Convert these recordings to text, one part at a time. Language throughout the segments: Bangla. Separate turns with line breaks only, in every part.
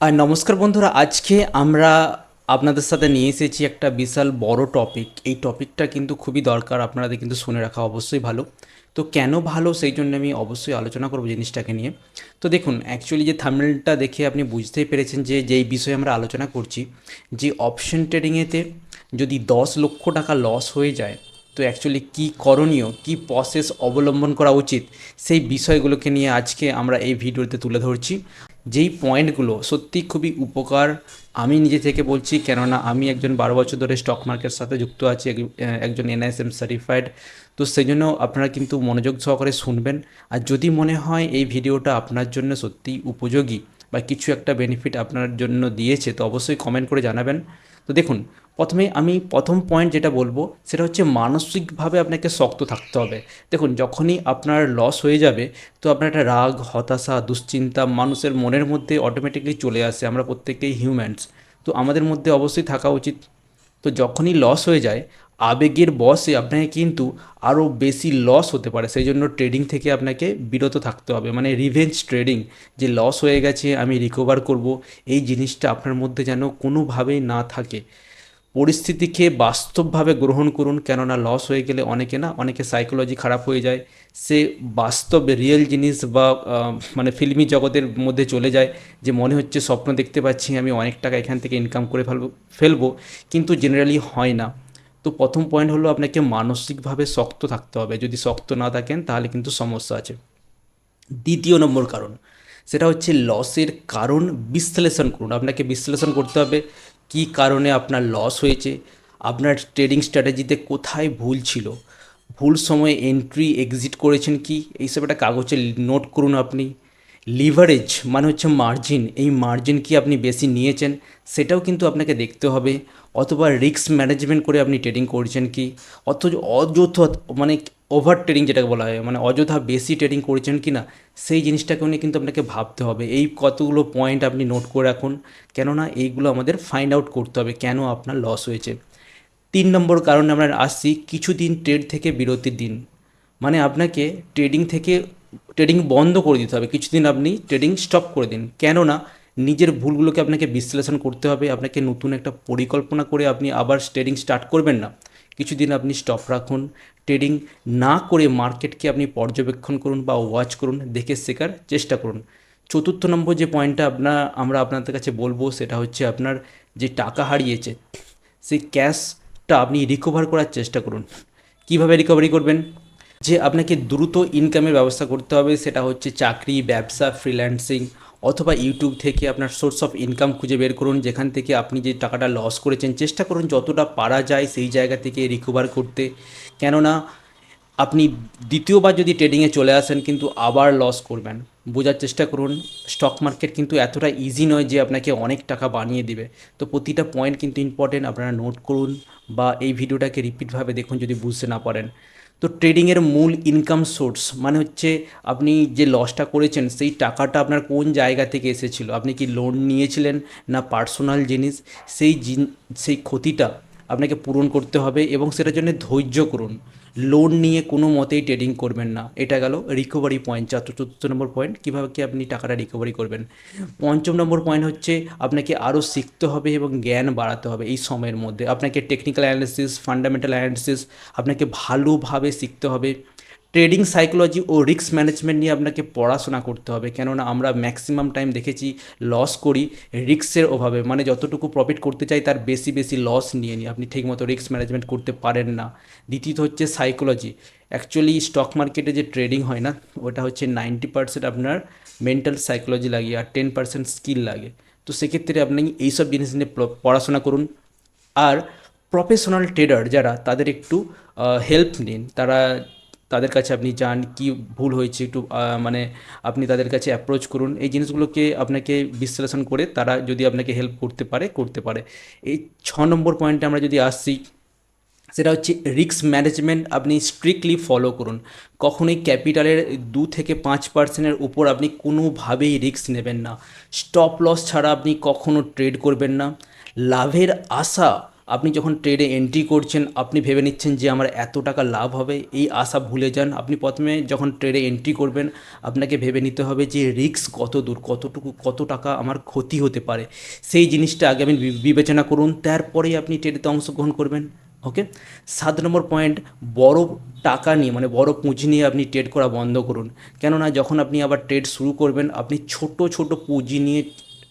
আর নমস্কার বন্ধুরা, আজকে আমরা আপনাদের সাথে নিয়ে এসেছি একটা বিশাল বড় টপিক এই টপিকটা কিন্তু খুবই দরকার আপনাদের কিন্তু শুনে রাখা অবশ্যই ভালো। তো কেন ভালো সেই জন্য আমি অবশ্যই আলোচনা করব জিনিসটাকে নিয়ে। তো দেখুন অ্যাকচুয়ালি যে থামনেলটা দেখে আপনি বুঝতেই পেরেছেন যে, যেই বিষয়ে আমরা আলোচনা করছি, যে অপশন ট্রেডিংয়েতে যদি দশ লক্ষ টাকা লস হয়ে যায়, তো অ্যাকচুয়ালি কী করণীয়, কী প্রসেস অবলম্বন করা উচিত, সেই বিষয়গুলোকে নিয়ে আজকে আমরা এই ভিডিওতে তুলে ধরছি। যেই পয়েন্টগুলো সত্যি খুবই উপকার। আমি নিজে থেকে বলছি, কেননা আমি একজন বারো বছর ধরে স্টক মার্কেটের সাথে যুক্ত আছি এক- একজন এনআইএসএম সার্টিফাইড তো সেই জন্য আপনারা কিন্তু মনোযোগ সহকারে শুনবেন। আর যদি মনে হয় এই ভিডিওটা আপনার জন্য সত্যিই উপযোগী বা কিছু একটা বেনিফিট আপনার জন্য দিয়েছে, তো অবশ্যই কমেন্ট করে জানাবেন। তো দেখুন, প্রথমে আমি প্রথম পয়েন্ট যেটা বলব, সেটা হচ্ছে মানসিকভাবে আপনাকে শক্ত থাকতে হবে। দেখুন, যখনই আপনার লস হয়ে যাবে, তো আপনার একটা রাগ, হতাশা, দুশ্চিন্তা মানুষের মনের মধ্যে অটোমেটিকলি চলে আসে। আমরা প্রত্যেকেই হিউম্যানস তো আমাদের মধ্যে অবশ্যই থাকা উচিত। তো যখনই লস হয়ে যায় আবেগের বসে আপনাকে কিন্তু আরও বেশি লস হতে পারে। সেই জন্য ট্রেডিং থেকে আপনাকে বিরত থাকতে হবে। মানে রিভেঞ্জ ট্রেডিং যে লস হয়ে গেছে, আমি রিকভার করব, এই জিনিসটা আপনার মধ্যে যেন কোনোভাবেই না থাকে। পরিস্থিতিকে বাস্তবভাবে গ্রহণ করুন, কেননা লস হয়ে গেলে অনেকে না অনেকে সাইকোলজি খারাপ হয়ে যায়। সে বাস্তব রিয়েল জিনিস বা মানে ফিল্মি জগতের মধ্যে চলে যায়, যে মনে হচ্ছে স্বপ্ন দেখতে পাচ্ছি, আমি অনেক টাকা এখান থেকে ইনকাম করে ফেলব ফেলব, কিন্তু জেনারেলি হয় না। তো প্রথম পয়েন্ট হলো আপনাকে মানসিকভাবে শক্ত থাকতে হবে। যদি শক্ত না থাকেন, তাহলে কিন্তু সমস্যা আছে। দ্বিতীয় নম্বর কারণ, সেটা হচ্ছে লসের কারণ বিশ্লেষণ করুন। আপনাকে বিশ্লেষণ করতে হবে, কী কারণে আপনার লস হয়েছে, আপনার ট্রেডিং স্ট্র্যাটেজিতে কোথায় ভুল ছিল, ভুল সময়ে এন্ট্রি এক্সিট করেছেন কি, এইসব একটা কাগজে নোট করুন আপনি। লিভারেজ মানে হচ্ছে মার্জিন এই মার্জিন কি আপনি বেশি নিয়েছেন, সেটাও কিন্তু আপনাকে দেখতে হবে। অথবা রিস্ক ম্যানেজমেন্ট করে আপনি ট্রেডিং করছেন কি? অথচ অযথা মানে ওভার ট্রেডিং যেটাকে বলা হয় মানে অযথা বেশি ট্রেডিং করছেন কি না, সেই জিনিসটাকে নিয়ে কিন্তু আপনাকে ভাবতে হবে। এই কতগুলো পয়েন্ট আপনি নোট করে রাখুন, কেননা এইগুলো আমাদের ফাইন্ড আউট করতে হবে কেন আপনার লস হয়েছে। তিন নম্বর কারণে আমরা আসছি, কিছুদিন ট্রেড থেকে বিরতির দিন। মানে আপনাকে ট্রেডিং থেকে ট্রেডিং বন্ধ করে দিতে হবে। কিছুদিন আপনি ট্রেডিং স্টপ করে দিন। কেননা, নিজের ভুলগুলোকে আপনাকে বিশ্লেষণ করতে হবে। আপনাকে নতুন একটা পরিকল্পনা করে আপনি আবার ট্রেডিং স্টার্ট করবেন না। কিছুদিন আপনি স্টপ রাখুন। ট্রেডিং না করে মার্কেটকে আপনি পর্যবেক্ষণ করুন বা ওয়াচ করুন, দেখে শেখার চেষ্টা করুন। চতুর্থ নম্বর যে পয়েন্টটা আপনার আমরা আপনাদের কাছে বলব, সেটা হচ্ছে আপনার যে টাকা হারিয়েছে, সেই ক্যাশটা আপনি রিকভার করার চেষ্টা করুন। কীভাবে রিকভারি করবেন? যে আপনাকে দ্রুত ইনকামের ব্যবস্থা করতে হবে, সেটা হচ্ছে চাকরি, ব্যবসা ফ্রিল্যান্সিং অথবা ইউটিউব থেকে আপনার সোর্স অফ ইনকাম খুঁজে বের করুন, যেখান থেকে আপনি যে টাকাটা লস করেছেন, চেষ্টা করুন যতটা পারা যায় সেই জায়গা থেকে রিকভার করতে। কেননা, আপনি দ্বিতীয়বার যদি ট্রেডিংয়ে চলে আসেন, কিন্তু আবার লস করবেন। বোঝার চেষ্টা করুন স্টক মার্কেট কিন্তু এতটা ইজি নয় যে আপনাকে অনেক টাকা বানিয়ে দিবে। তো প্রতিটা পয়েন্ট কিন্তু ইম্পর্টেন্ট আপনারা নোট করুন বা এই ভিডিওটাকে রিপিটভাবে দেখুন যদি বুঝতে না পারেন। তো ট্রেডিংয়ের মূল ইনকাম সোর্স মানে হচ্ছে আপনি যে লসটা করেছেন, সেই টাকাটা আপনার কোন জায়গা থেকে এসেছিল? আপনি কি লোন নিয়েছিলেন না পার্সোনাল জিনিস? সেই সেই ক্ষতিটা আপনাকে পূরণ করতে হবে এবং সেটার জন্য ধৈর্য করুন। লোন নিয়ে কোনো মতেই ট্রেডিং করবেন না। এটা গেল রিকভারি পয়েন্ট চতুর্থ নম্বর পয়েন্ট কীভাবে কি আপনি টাকাটা রিকভারি করবেন? পঞ্চম নম্বর পয়েন্ট হচ্ছে আপনাকে আরও শিখতে হবে এবং জ্ঞান বাড়াতে হবে এই সময়ের মধ্যে। আপনাকে টেকনিক্যাল অ্যানালিসিস ফান্ডামেন্টাল অ্যানালিসিস আপনাকে ভালোভাবে শিখতে হবে। ট্রেডিং সাইকোলজি ও রিস্ক ম্যানেজমেন্ট নিয়ে আপনাকে পড়াশোনা করতে হবে। কেননা আমরা ম্যাক্সিমাম টাইম দেখেছি লস করি রিস্কের অভাবে। মানে যতটুকু প্রফিট করতে চাই তার বেশি বেশি লস নিয়ে নিই। আপনি ঠিকমতো রিস্ক ম্যানেজমেন্ট করতে পারেন না। দ্বিতীয়ত হচ্ছে সাইকোলজি। অ্যাকচুয়ালি স্টক মার্কেটে যে ট্রেডিং হয় না, ওটা হচ্ছে নাইনটি পার্সেন্ট আপনার মেন্টাল সাইকোলজি লাগে আর টেন পার্সেন্ট স্কিল লাগে। তো সেক্ষেত্রে আপনি এইসব জিনিস নিয়ে পড়াশোনা করুন। আর প্রফেশনাল ট্রেডার যারা, তাদের একটু হেল্প নিন। তারা তাদের কাছে আপনি যান, কি ভুল হয়েছে একটু মানে আপনি তাদের কাছে অ্যাপ্রোচ করুন। এই জিনিসগুলোকে আপনাকে বিশ্লেষণ করে তারা যদি আপনাকে হেল্প করতে পারে করতে পারে। এই ছ নম্বর পয়েন্টে আমরা যদি আসছি, সেটা হচ্ছে রিস্ক ম্যানেজমেন্ট আপনি স্ট্রিক্টলি ফলো করুন। কখনোই ক্যাপিটালের দু থেকে পাঁচ পার্সেন্টের উপর আপনি কোনোভাবেই রিস্ক নেবেন না। স্টপ লস ছাড়া আপনি কখনো ট্রেড করবেন না। লাভের আশা আপনি যখন ট্রেডে এন্ট্রি করছেন, আপনি ভেবে নিচ্ছেন যে আমার এত টাকা লাভ হবে, এই আশা ভুলে যান। আপনি প্রথমে যখন ট্রেডে এন্ট্রি করবেন, আপনাকে ভেবে নিতে হবে যে রিস্ক কত দূর, কতটুকু, কত টাকা আমার ক্ষতি হতে পারে। সেই জিনিসটা আগে বি- বিবেচনা করুন, তারপরেই আপনি ট্রেডেতে অংশগ্রহণ করবেন ওকে সাত নম্বর পয়েন্ট বড় টাকা নিয়ে মানে বড় পুঁজি নিয়ে আপনি ট্রেড করা বন্ধ করুন। কেননা যখন আপনি আবার ট্রেড শুরু করবেন, আপনি ছোট ছোট পুঁজি নিয়ে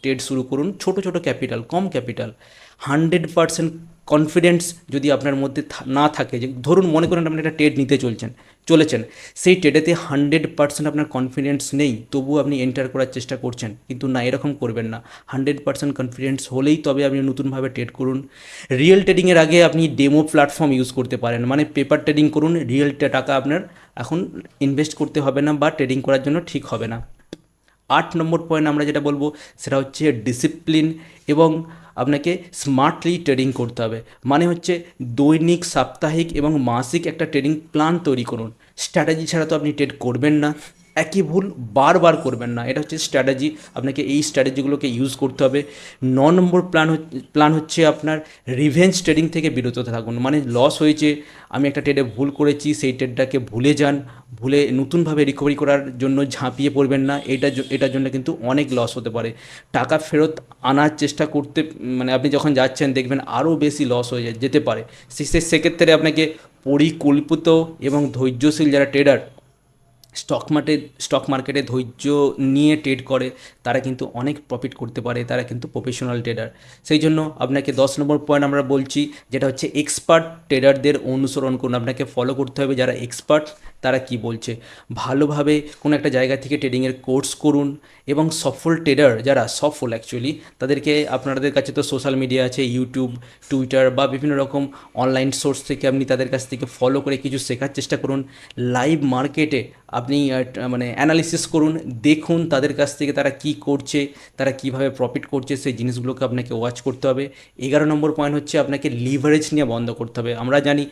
ট্রেড শুরু করুন, ছোট ছোট ক্যাপিটাল কম ক্যাপিটাল হান্ড্রেড পারসেন্ট কনফিডেন্স যদি আপনার মধ্যে না থাকে, যে ধরুন মনে করেন আপনি একটা ট্রেড নিতে চলছেন, চলেছেন, সেই ট্রেডেতে হান্ড্রেড পার্সেন্ট আপনার কনফিডেন্স নেই, তবুও আপনি এন্টার করার চেষ্টা করছেন, কিন্তু না, এরকম করবেন না। হান্ড্রেড পার্সেন্ট কনফিডেন্স হলেই তবে আপনি নতুনভাবে ট্রেড করুন। রিয়েল ট্রেডিংয়ের আগে আপনি ডেমো প্ল্যাটফর্ম ইউজ করতে পারেন মানে পেপার ট্রেডিং করুন রিয়েল টাকা আপনার এখন ইনভেস্ট করতে হবে না বা ট্রেডিং করার জন্য ঠিক হবে না। আট নম্বর পয়েন্ট আমরা যেটা বলব, সেটা হচ্ছে ডিসিপ্লিন এবং আপনাকে স্মার্টলি ট্রেডিং করতে হবে। মানে হচ্ছে দৈনিক, সাপ্তাহিক এবং মাসিক একটা ট্রেডিং প্ল্যান তৈরি করুন। স্ট্র্যাটেজি ছাড়া তো আপনি ট্রেড করবেন না। একই ভুল বারবার করবেন না। এটা হচ্ছে স্ট্র্যাটেজি আপনাকে এই স্ট্র্যাটেজিগুলোকে ইউজ করতে হবে। ন নম্বর প্ল্যান প্ল্যান হচ্ছে আপনার রিভেঞ্জ ট্রেডিং থেকে বিরত থাকুন। মানে লস হয়েছে, আমি একটা ট্রেডে ভুল করেছি, সেই ট্রেডটাকে ভুলে যান। ভুলে নতুনভাবে রিকভারি করার জন্য ঝাঁপিয়ে পড়বেন না। এটা এটার জন্য কিন্তু অনেক লস হতে পারে। টাকা ফেরত আনার চেষ্টা করতে মানে আপনি যখন যাচ্ছেন, দেখবেন আরও বেশি লস হয়ে যেতে পারে। সেক্ষেত্রে আপনাকে পরিকল্পিত এবং ধৈর্যশীল যারা ট্রেডার স্টক মার্কেট স্টক মার্কেটে ধৈর্য নিয়ে ট্রেড করে, তারা কিন্তু অনেক প্রফিট করতে পারে, তারা কিন্তু প্রফেশনাল ট্রেডার সেই জন্য আপনাকে দশ নম্বর পয়েন্ট আমরা বলছি, যেটা হচ্ছে এক্সপার্ট ট্রেডারদের অনুসরণ করুন। আপনাকে ফলো করতে হবে যারা এক্সপার্ট তারা কি বলছে? ভালোভাবে কোনো একটা জায়গা থেকে ট্রেডিংয়ের কোর্স করুন এবং সফল ট্রেডার যারা, সফল অ্যাকচুয়ালি তাদেরকে আপনাদের কাছে তো সোশ্যাল মিডিয়া আছে ইউটিউব টুইটার বা বিভিন্ন রকম অনলাইন সোর্স থেকে আপনি তাদের কাছ থেকে ফলো করে কিছু শেখার চেষ্টা করুন। লাইভ মার্কেটে আপনি মানে অ্যানালিসিস করুন, দেখুন তাদের কাছ থেকে তারা কি করছে, তারা কীভাবে প্রফিট করছে, সেই জিনিসগুলোকে আপনাকে ওয়াচ করতে হবে। এগারো নম্বর পয়েন্ট হচ্ছে আপনাকে লিভারেজ নিয়ে বন্ধ করতে হবে। আমরা জানি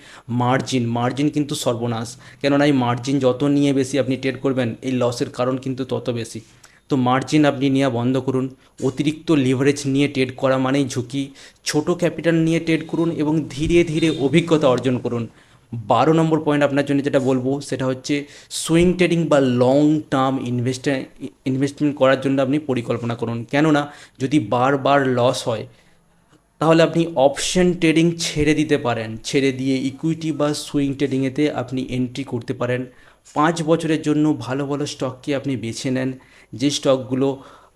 মার্জিন মার্জিন কিন্তু সর্বনাশ। কেননা এই মার্জিন যত নিয়ে বেশি আপনি ট্রেড করবেন, এই লসের কারণ কিন্তু তত বেশি। তো মার্জিন আপনি নেওয়া বন্ধ করুন। অতিরিক্ত লিভারেজ নিয়ে ট্রেড করা মানেই ঝুঁকি। ছোট ক্যাপিটাল নিয়ে ট্রেড করুন এবং ধীরে ধীরে অভিজ্ঞতা অর্জন করুন। বারো নম্বর পয়েন্ট আপনার জন্য যেটা বলব, সেটা হচ্ছে সুইং ট্রেডিং বা লং টার্ম ইনভেস্ট ইনভেস্টমেন্ট করার জন্য আপনি পরিকল্পনা করুন। কেননা, যদি বারবার লস হয় তাহলে আপনি অপশন ট্রেডিং ছেড়ে দিতে পারেন। ছেড়ে দিয়ে ইকুইটি বা সুইং ট্রেডিংয়েতে আপনি এন্ট্রি করতে পারেন। পাঁচ বছরের জন্য ভালো ভালো স্টককে আপনি বেছে নেন। যে স্টকগুলো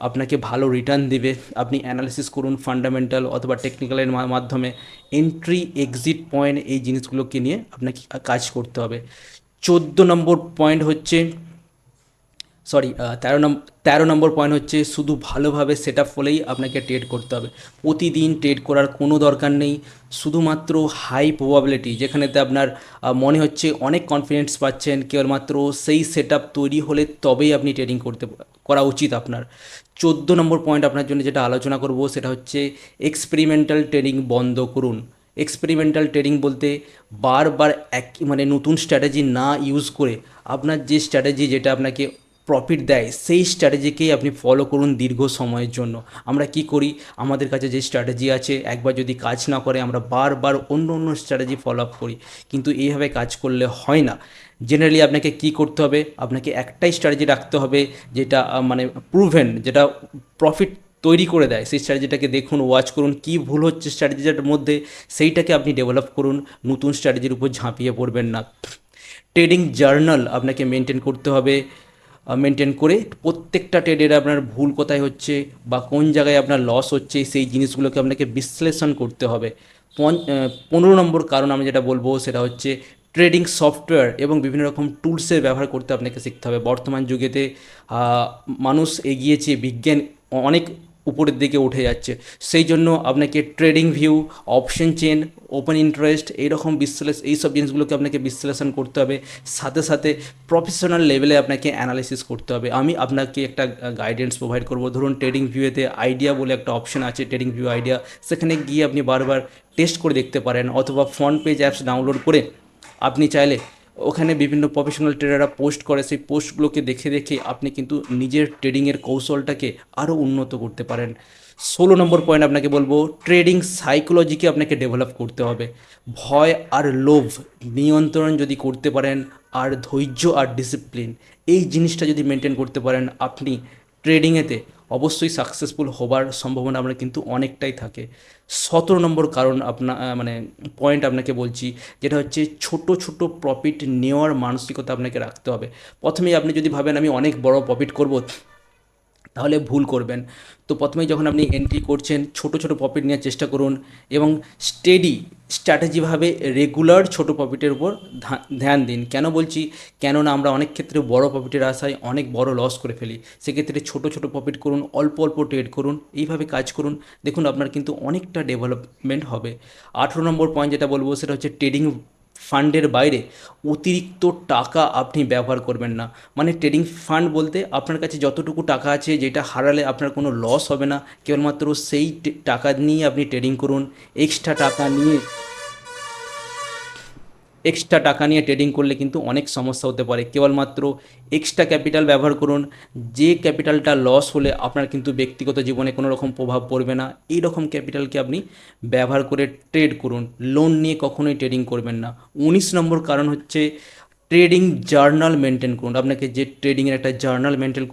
আপনাকে ভালো রিটার্ন দেবে, আপনি অ্যানালিসিস করুন ফান্ডামেন্টাল অথবা টেকনিক্যালের মাধ্যমে। এন্ট্রি এক্সিট পয়েন্ট এই জিনিসগুলোকে নিয়ে আপনাকে কাজ করতে হবে। চোদ্দ নম্বর পয়েন্ট হচ্ছে সরি তেরো নম্বর তেরো নম্বর পয়েন্ট হচ্ছে শুধু ভালোভাবে সেট আপ হলেই আপনাকে ট্রেড করতে হবে। প্রতিদিন ট্রেড করার কোনো দরকার নেই। শুধুমাত্র হাই প্রবাবিলিটি যেখানেতে আপনার মনে হচ্ছে অনেক কনফিডেন্স পাচ্ছেন, কেবলমাত্র সেই সেট আপ তৈরি হলে তবেই আপনি ট্রেডিং করতে, করা উচিত আপনার। চোদ্দ নম্বর পয়েন্ট আপনার জন্য যেটা আলোচনা করব, সেটা হচ্ছে এক্সপেরিমেন্টাল ট্রেডিং বন্ধ করুন। এক্সপেরিমেন্টাল ট্রেডিং বলতে বারবার এক মানে নতুন স্ট্র্যাটেজি না ইউজ করে আপনার যে স্ট্র্যাটেজি যেটা আপনাকে প্রফিট দেয়, সেই স্ট্র্যাটেজিকেই আপনি ফলো করুন দীর্ঘ সময়ের জন্য। আমরা কি করি? আমাদের কাছে যে স্ট্র্যাটেজি আছে, একবার যদি কাজ না করে, আমরা বারবার অন্য অন্য স্ট্র্যাটেজি ফলো আপ করি। কিন্তু এইভাবে কাজ করলে হয় না। জেনারেলি আপনাকে কি করতে হবে? আপনাকে একটাই স্ট্র্যাটেজি রাখতে হবে, যেটা মানে প্রুভেন যেটা প্রফিট তৈরি করে দেয়। সেই স্ট্র্যাটেজিটাকে দেখুন ওয়াচ করুন, কি ভুল হচ্ছে স্ট্র্যাটেজিটার মধ্যে, সেইটাকে আপনি ডেভেলপ করুন। নতুন স্ট্র্যাটেজির উপর ঝাঁপিয়ে পড়বেন না। ট্রেডিং জার্নাল আপনাকে মেনটেন করতে হবে। মেনটেন করে প্রত্যেকটা ট্রেডের আপনার ভুল কোথায় হচ্ছে বা কোন জায়গায় আপনার লস হচ্ছে, সেই জিনিসগুলোকে আপনাকে বিশ্লেষণ করতে হবে। পন- পনেরো নম্বর কারণ আমি যেটা বলব সেটা হচ্ছে ট্রেডিং সফটওয়্যার এবং বিভিন্ন রকম টুলসের ব্যবহার করতে আপনাকে শিখতে হবে। বর্তমান যুগেতে মানুষ এগিয়েছে, বিজ্ঞান অনেক উপরের দিকে উঠে যাচ্ছে। সেই জন্য আপনাকে trading view option chain open interest এইরকম বিশ্লেষ, এইসব জিনিসগুলোকে আপনাকে বিশ্লেষণ করতে হবে। সাথে সাথে প্রফেশনাল লেভেলে আপনাকে অ্যানালাইসিস করতে হবে। আমি আপনাকে একটা গাইডেন্স প্রোভাইড করব। ধরুন ট্রেডিং ভিউতে আইডিয়া বলে একটা অপশন আছে ট্রেডিং ভিউ আইডিয়া সেখানে গিয়ে আপনি বারবার টেস্ট করে দেখতে পারেন। অথবা ফ্রন্ট পেজ অ্যাপস ডাউনলোড করে আপনি চাইলে ওখানে বিভিন্ন প্রফেশনাল ট্রেডাররা পোস্ট করে, সেই পোস্টগুলোকে দেখে দেখে আপনি কিন্তু নিজের ট্রেডিংয়ের কৌশলটাকে আরও উন্নত করতে পারেন। ষোলো নম্বর পয়েন্ট আপনাকে বলব ট্রেডিং সাইকোলজিকে আপনাকে ডেভেলপ করতে হবে। ভয় আর লোভ নিয়ন্ত্রণ যদি করতে পারেন, আর ধৈর্য আর ডিসিপ্লিন এই জিনিসটা যদি মেনটেন করতে পারেন, আপনি ট্রেডিংয়েতে অবশ্যই সাকসেসফুল হবার সম্ভাবনা আপনার কিন্তু অনেকটাই থাকে। সতেরো নম্বর কারণ আপনা মানে পয়েন্ট আপনাকে বলছি, যেটা হচ্ছে ছোট ছোট প্রফিট নেওয়ার মানসিকতা আপনাকে রাখতে হবে। প্রথমেই আপনি যদি ভাবেন আমি অনেক বড় প্রফিট করব তাহলে ভুল করবেন। তো প্রথমেই যখন আপনি এন্ট্রি করছেন, ছোট ছোট প্রফিট নেওয়ার চেষ্টা করুন এবং স্টেডি স্ট্র্যাটেজিভাবে রেগুলার ছোট প্রফিটের উপর ধ্যান দিন। কেন বলছি? কেননা আমরা অনেক ক্ষেত্রে বড় প্রফিটের আশায় অনেক বড় লস করে ফেলি। সেক্ষেত্রে ছোট ছোট প্রফিট করুন, অল্প অল্প ট্রেড করুন, এইভাবে কাজ করুন। দেখুন আপনার কিন্তু অনেকটা ডেভেলপমেন্ট হবে। আঠেরো নম্বর পয়েন্ট যেটা বলব সেটা হচ্ছে ট্রেডিং ফান্ডের বাইরে অতিরিক্ত টাকা আপনি ব্যবহার করবেন না। মানে ট্রেডিং ফান্ড বলতে আপনার কাছে যতটুকু টাকা আছে, যেটা হারালে আপনার কোনো লস হবে না। কেবলমাত্র সেই টাকা নিয়ে আপনি ট্রেডিং করুন। এক্সট্রা টাকা নিয়ে এক্সট্রা টাকা নিয়ে ট্রেডিং করলে কিন্তু অনেক সমস্যা হতে পারে। কেবলমাত্র এক্সট্রা ক্যাপিটাল ব্যবহার করুন, যে ক্যাপিটালটা লস হলে আপনার কিন্তু ব্যক্তিগত জীবনে কোনো রকম প্রভাব পড়বে না। এই রকম ক্যাপিটালকে আপনি ব্যবহার করে ট্রেড করুন। লোন নিয়ে কখনোই ট্রেডিং করবেন না। উনিশ নম্বর কারণ হচ্ছে ট্রেডিং জার্নাল মেনটেন করুন। আপনাকে যে ট্রেডিংয়ের একটা জার্নাল মেনটেন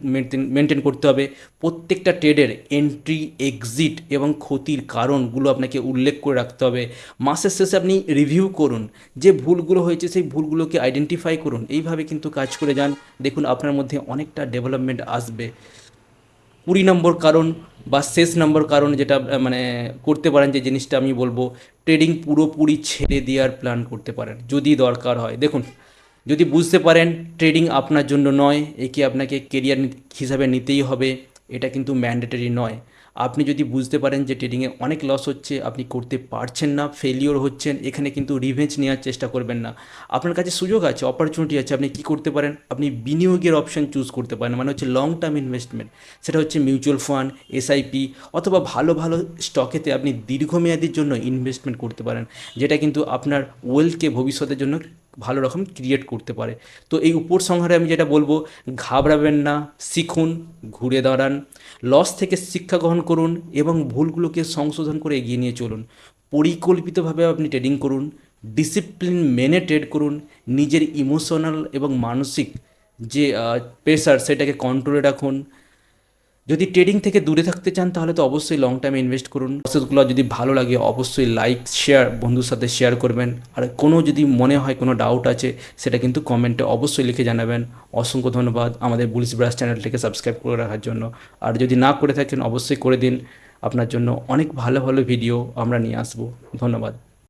মেনটেন করতে হবে, প্রত্যেকটা ট্রেডের এন্ট্রি এক্সিট এবং ক্ষতির কারণগুলো আপনাকে উল্লেখ করে রাখতে হবে। মাসের শেষে আপনি রিভিউ করুন, যে ভুলগুলো হয়েছে সেই ভুলগুলোকে আইডেন্টিফাই করুন। এইভাবে কিন্তু কাজ করে যান। দেখুন, আপনার মধ্যে অনেকটা ডেভেলপমেন্ট আসবে। কুড়ি নম্বর কারণ বা শেষ নম্বর কারণ যেটা মানে করতে পারেন যে জিনিসটা আমি বলব, ট্রেডিং পুরোপুরি ছেড়ে দেওয়ার প্ল্যান করতে পারেন, যদি দরকার হয়। দেখুন যদি বুঝতে পারেন ট্রেডিং আপনার জন্য নয় একে আপনাকে কেরিয়ার হিসাবে নিতেই হবে, এটা কিন্তু ম্যান্ডেটরি নয়। আপনি যদি বুঝতে পারেন যে ট্রেডিংয়ে অনেক লস হচ্ছে, আপনি করতে পারছেন না ফেলিওর হচ্ছেন, এখানে কিন্তু রিভেঞ্জ নেওয়ার চেষ্টা করবেন না। আপনার কাছে সুযোগ আছে অপরচুনিটি আছে, আপনি কি করতে পারেন? আপনি বিনিয়োগের অপশন চুজ করতে পারেন মানে হচ্ছে লং টার্ম ইনভেস্টমেন্ট সেটা হচ্ছে মিউচুয়াল ফান্ড এসআইপি অথবা ভালো ভালো স্টকেতে আপনি দীর্ঘমেয়াদীর জন্য ইনভেস্টমেন্ট করতে পারেন, যেটা কিন্তু আপনার ওয়েলথকে ভবিষ্যতের জন্য ভালো রকম ক্রিয়েট করতে পারে। তো এই উপসংহারে আমি যেটা বলব, ঘাবড়াবেন না, শিখুন, ঘুরে দাঁড়ান লস থেকে শিক্ষা গ্রহণ করুন এবং ভুলগুলোকে সংশোধন করে এগিয়ে নিয়ে চলুন। পরিকল্পিতভাবে আপনি ট্রেডিং করুন ডিসিপ্লিন মেনে ট্রেড করুন, নিজের ইমোশনাল এবং মানসিক যে প্রেশার সেটাকে কন্ট্রোলে রাখুন যদি ট্রেডিং থেকে দূরে থাকতে চান, তাহলে তো অবশ্যই লং টাইমে ইনভেস্ট করুন। প্রসেসগুলো যদি ভালো লাগে, অবশ্যই লাইক শেয়ার বন্ধুর সাথে শেয়ার করবেন। আর কোনো যদি মনে হয় কোনো ডাউট আছে, সেটা কিন্তু কমেন্টে অবশ্যই লিখে জানাবেন। অসংখ্য ধন্যবাদ আমাদের বুলিশ ব্রাস চ্যানেলটিকে সাবস্ক্রাইব করে রাখার জন্য। আর যদি না করে থাকেন, অবশ্যই করে দিন। আপনার জন্য অনেক ভালো ভালো ভিডিও আমরা নিয়ে আসব। ধন্যবাদ।